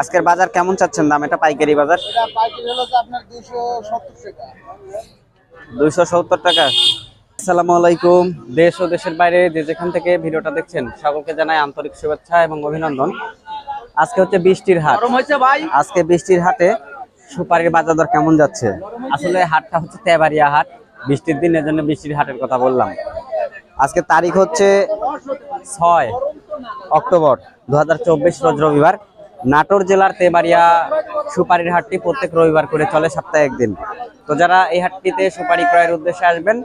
আজকের বাজার কেমন চাচ্ছেন দাম? এটা পাইকারি বাজার। দুইশো সত্তর টাকা। আসসালামু আলাইকুম। দেশ ও দেশের বাইরে যে যেখান থেকে ভিডিওটা দেখছেন সকলকে জানাই আন্তরিক শুভেচ্ছা এবং অভিনন্দন। আজকে হচ্ছে বৃষ্টির হাট। আজকে বৃষ্টির হাটে সুপারির বাজার দর কেমন যাচ্ছে? আসলে হাটটা হচ্ছে তেবাড়িয়া হাট। বৃষ্টির দিন এর জন্য বৃষ্টির হাটের কথা বললাম। আজকে তারিখ হচ্ছে ছয় অক্টোবর দু হাজার চব্বিশ রোজ রবিবার। নাটোর জেলার তেবাড়িয়া সুপারির হাটটি প্রত্যেক রবিবার করে চলে সপ্তাহে একদিন। তো যারা এই হাটটিতে সুপারি ক্রয়ের উদ্দেশ্যে আসবেন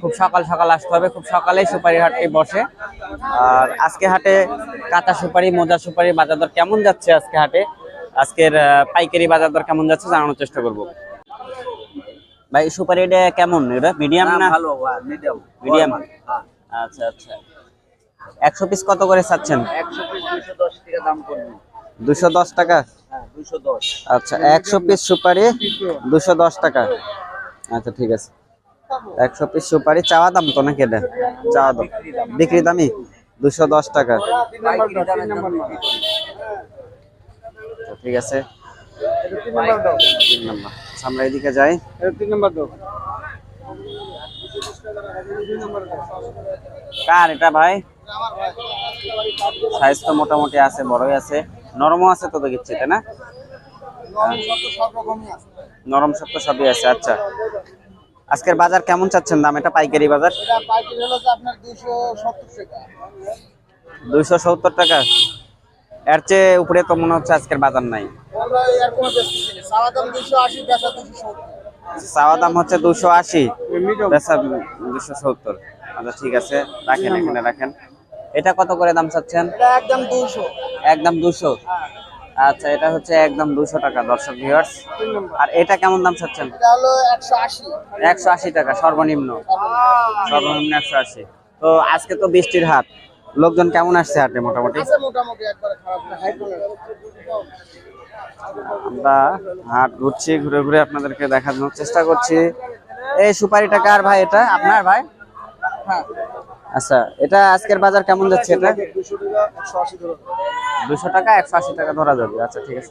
খুব সকাল সকাল আসতে হবে খুব সকালেই সুপারি হাটটি বসে। আর আজকে হাটে কাঁচা সুপারি মোজা সুপারি বাজার দর কেমন যাচ্ছে আজকে হাটে? আজকের পাইকারি বাজার দর কেমন যাচ্ছে জানানোর চেষ্টা করব। ভাই সুপারি এটা কেমন? এটা মিডিয়াম না ভালো মিডিয়াম মিডিয়াম আচ্ছা আচ্ছা। একশো পিস কত করে চাচ্ছেন? একশো পিস দুশো দশ টাকা দাম পড়বে। দুশো দশ টাকা? হ্যাঁ আচ্ছা একশো পিস সুপারি দুশো দশ টাকা। আচ্ছা ঠিক আছে। একশো পিস সুপারি চাওয়া দাম তো নাকি এটা? চাওয়া দাম। বিক্রি দামি? দুশো দশ টাকা। তো ঠিক আছে। তিন নম্বর। আচ্ছা, আমরা এদিকে যাই। তিন নম্বর কার এটা ভাই? সাইজ তো মোটামুটি আছে বড়ই আছে। নরমও আছে তো দেখিচ্ছি তাই না? নরম সব রকমই আছে। নরম শক্ত সবই আছে আচ্ছা। আজকের বাজার কেমন চাচ্ছেন দাম? এটা পাইকারি বাজার? এটা পাইকারি হলো যে আপনার দুশো সত্তর টাকা। দুইশো সত্তর টাকা? এর চেয়ে উপরে তো মনে হচ্ছে আজকের বাজার নাই। চাওয়া দাম হচ্ছে দুশো আশি দুশো সত্তর। আচ্ছা ঠিক আছে রাখেন এখানে রাখেন। এটা কত করে দাম চাচ্ছেন? একদম দুশো একদম দুশো আচ্ছা এটা হচ্ছে একদম দুশো টাকা দর্শক ভিউয়ার্স আর এটা কেমন দাম চাচ্ছেন? একশো আশি। টাকা সর্বনিম্ন। সর্বনিম্ন একশো আশি। তো আজকে তো বৃষ্টির হাট লোকজন কেমন আসছে হাটে মোটামুটি? আমরা হাট ঘুরছি ঘুরে ঘুরে আপনাদেরকে দেখানোর চেষ্টা করছি। এই সুপারিটা কার ভাই এটা? আপনার ভাই? হ্যাঁ। আচ্ছা এটা আজকের বাজার কেমন যাচ্ছে এটা? দুশো টাকা, একশো আশি ধরো দুশো টাকা ধরা যাবে। আচ্ছা ঠিক আছে।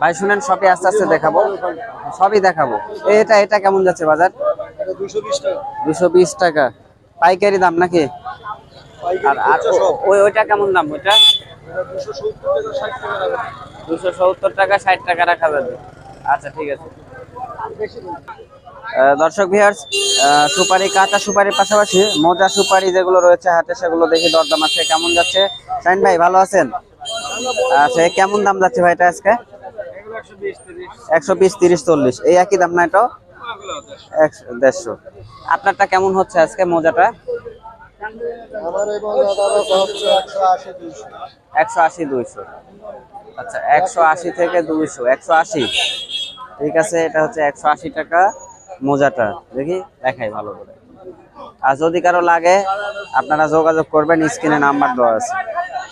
ভাই, শুনেন, সবই আস্তে আস্তে দেখাবো। সবই দেখাবো। এটা এটা কেমন যাচ্ছে বাজার? এটা দুশো বিশ টাকা। দুশো বিশ টাকা পাইকারি দাম নাকি? আর ওই ওইটা কেমন দাম ওইটা? দুশো সত্তর টাকা, ষাট টাকা রাখা যাবে। আচ্ছা ঠিক আছে। দর্শক ভিউয়ার্স সুপারি কাঁচা সুপারির পাশাপাশি মোজা সুপারি যেগুলো রয়েছে হাতে সেগুলো দেখি দরদাম আছে। কেমন যাচ্ছে? শাইন ভাই, ভালো আছেন? আচ্ছা কেমন দাম যাচ্ছে ভাই এটা আজকে? একশো বিশ, তিরিশ, চল্লিশ। এই একই দাম না এটাও? দেড়শো। আপনারটা কেমন হচ্ছে আজকে মোজাটা? একশো আশি, দুইশো। আচ্ছা একশো আশি থেকে দুইশো, একশো আশি। ঠিক আছে, এটা হচ্ছে একশো আশি টাকা। মোজাটা দেখি? দেখাই ভালো করে। আর যদি কারও লাগে আপনারা যোগাযোগ করবেন স্ক্রিনে নাম্বার দেওয়া আছে।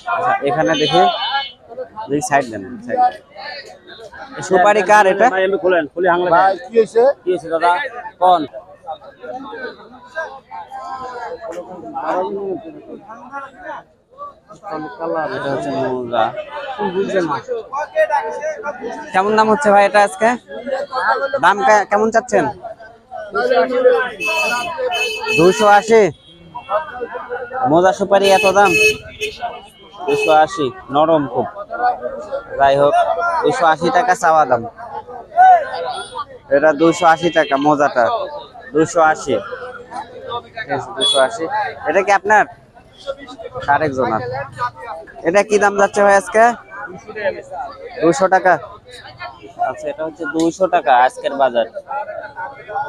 আচ্ছা এখানে দেখি। দেখি সাইড দেন সাইড সুপারি কার এটা? খুলেন খুলে হাংলে ভাই কি হয়েছে? কি হয়েছে দাদা? কোন? কেমন দাম হচ্ছে ভাই এটা আজকে? দাম কে- কেমন চাচ্ছেন? দুশো আশি। মোজা সুপারি এত দাম? দুশো আশি, নরম খুব। যাই হোক, দুশো আশি টাকা চাওয়া দাম। এটা দুশো আশি টাকা মোজাটা। দুশো আশি। দুশো আশি। এটা কি আপনার? আরেক জনার। এটা কি দাম যাচ্ছে ভাই আজকে? দুশো টাকা। আচ্ছা এটা হচ্ছে দুইশো টাকা আজকের বাজার।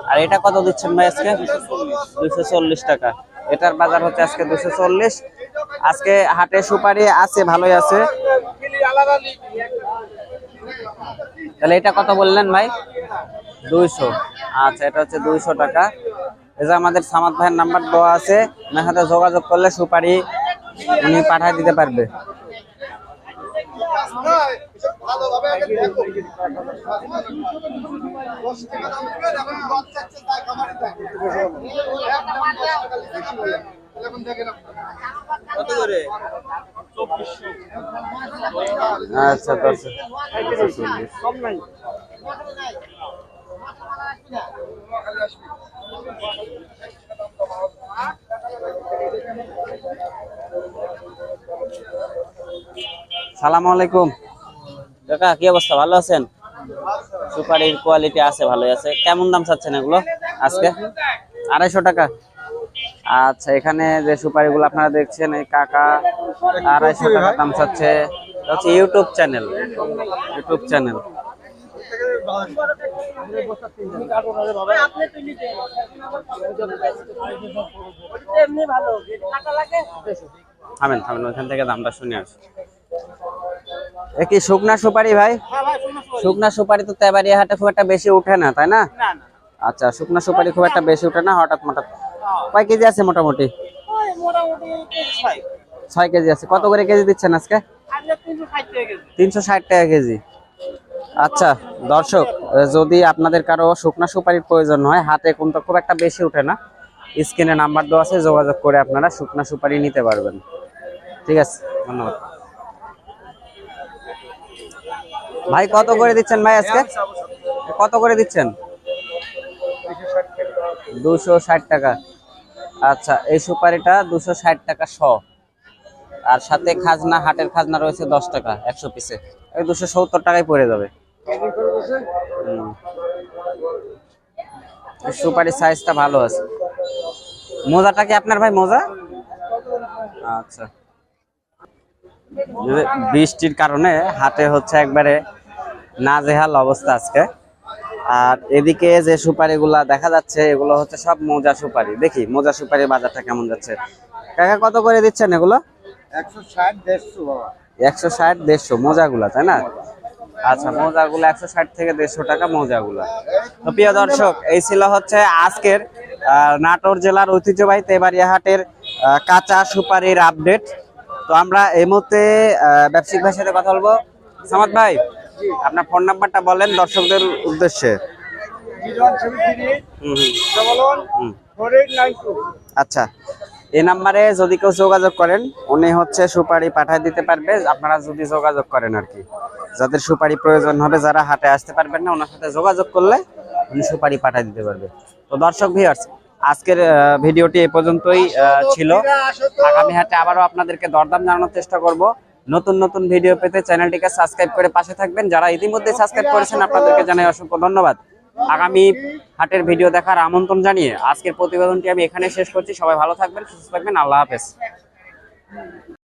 আর এটা কত দিচ্ছেন ভাই আজকে? দুশো চল্লিশ টাকা। এটার বাজার হচ্ছে আজকে দুশো চল্লিশ। আজকে হাটে সুপারি আছে ভালোই আছে। তাহলে এটা কত বললেন ভাই? দুইশো। আচ্ছা এটা হচ্ছে দুইশো টাকা। এই যে আমাদের সামাদ ভাইয়ের নাম্বার দেওয়া আছে ওনার সাথে যোগাযোগ করলে সুপারি উনি পাঠিয়ে দিতে পারবে। ভালোভাবে আগে দেখো দশ টাকা দাম দিবেন সালাম আলাইকুম। কাকা কি অবস্থা? ভালো আছেন? সুপারির কোয়ালিটি আছে ভালোই আছে। কেমন দাম চাচ্ছেন এগুলো আজকে? আড়াইশো টাকা। আচ্ছা এখানে যে সুপারিগুলো আপনারা দেখছেন এই কাকা আড়াইশো টাকা দাম চাচ্ছে। হচ্ছে ইউটিউব চ্যানেল ইউটিউব চ্যানেল থামেন থামেন ওইখান থেকে দামটা শুনে আসি। কি শুকনা সুপারি ভাই? শুকনা সুপারি। তো তেবাড়িয়া হাটে খুব একটা বেশি উঠে না তাই না? আচ্ছা শুকনা সুপারি খুব একটা বেশি উঠে না হঠাৎ হঠাৎ কয় কেজি আছে মোটামুটি? ছয়। কেজি আছে। কত করে কেজি দিচ্ছেন আজকে? তিনশো ষাট টাকা কেজি। আচ্ছা দর্শক যদি আপনাদের কারও শুকনা সুপারির প্রয়োজন হয় হাতে কিন্তু খুব একটা বেশি উঠে না স্ক্রিনে নাম্বার দেওয়া আছে যোগাযোগ করে আপনারা শুকনা সুপারি নিতে পারবেন। ঠিক আছে, ধন্যবাদ। ভাই, কত করে দিচ্ছেন ভাই আজকে? কত করে দিচ্ছেন? দুশো ষাট টাকা। আচ্ছা এই সুপারিটা দুশো ষাট টাকা শ। আর সাথে খাজনা, হাটের খাজনা রয়েছে দশ টাকা, একশো পিসে। দুশো সত্তর টাকায় পড়ে যাবে। সুপারির সাইজটা ভালো আছে। মোজাটা কি আপনার ভাই, মোজা? আচ্ছা। বৃষ্টির কারণে হাটে হচ্ছে একবারে নাজেহাল অবস্থা আজকে। আর এদিকে যে সুপারিগুলা দেখা যাচ্ছে, এগুলো হচ্ছে সব মোজা সুপারি। দেখি, মোজা সুপারি বাজারটা কেমন যাচ্ছে? কাকা, কত করে দিচ্ছেন এগুলো? একশো ষাট, দেড়শো মোজাগুলা, তাই না? আচ্ছা মোজাগুলো একশো ষাট থেকে দেড়শো টাকা মোজাগুলা। তো প্রিয় দর্শক, এই ছিল হচ্ছে আজকের নাটোর জেলার ঐতিহ্যবাহী তেবাড়িয়া হাটের কাঁচা সুপারির আপডেট তো আমরা এই মুহূর্তে ব্যবসায়িক ভাইয়ের সাথে কথা বলব। সামাদ ভাই, আপনার ফোন নাম্বারটা বলেন দর্শকদের উদ্দেশ্যে। আচ্ছা এই নাম্বারে যদি কেউ যোগাযোগ করেন, উনি হচ্ছে সুপারি পাঠিয়ে দিতে পারবে। আপনারা যদি যোগাযোগ করেন আর কি। যাদের সুপারি প্রয়োজন হবে, যারা হাটে আসতে পারবেন না, ওনার সাথে যোগাযোগ করলে উনি সুপারি পাঠিয়ে দিতে পারবে। তো দর্শক ভিউয়ার্স আজকের ভিডিওটি এ পর্যন্তই ছিল। আগামী হাটে আবারও আপনাদেরকে দরদাম জানানোর চেষ্টা করব। নতুন নতুন ভিডিও পেতে চ্যানেলটিকে সাবস্ক্রাইব করে পাশে থাকবেন। যারা ইতিমধ্যে সাবস্ক্রাইব করেছেন, আপনাদেরকে জানাই অসংখ্য ধন্যবাদ। আগামী হাটের ভিডিও দেখার আমন্ত্রণ জানিয়ে আজকের প্রতিবেদনটি আমি এখানে শেষ করছি। সবাই ভালো থাকবেন, সুস্থ থাকবেন। আল্লাহ হাফেজ।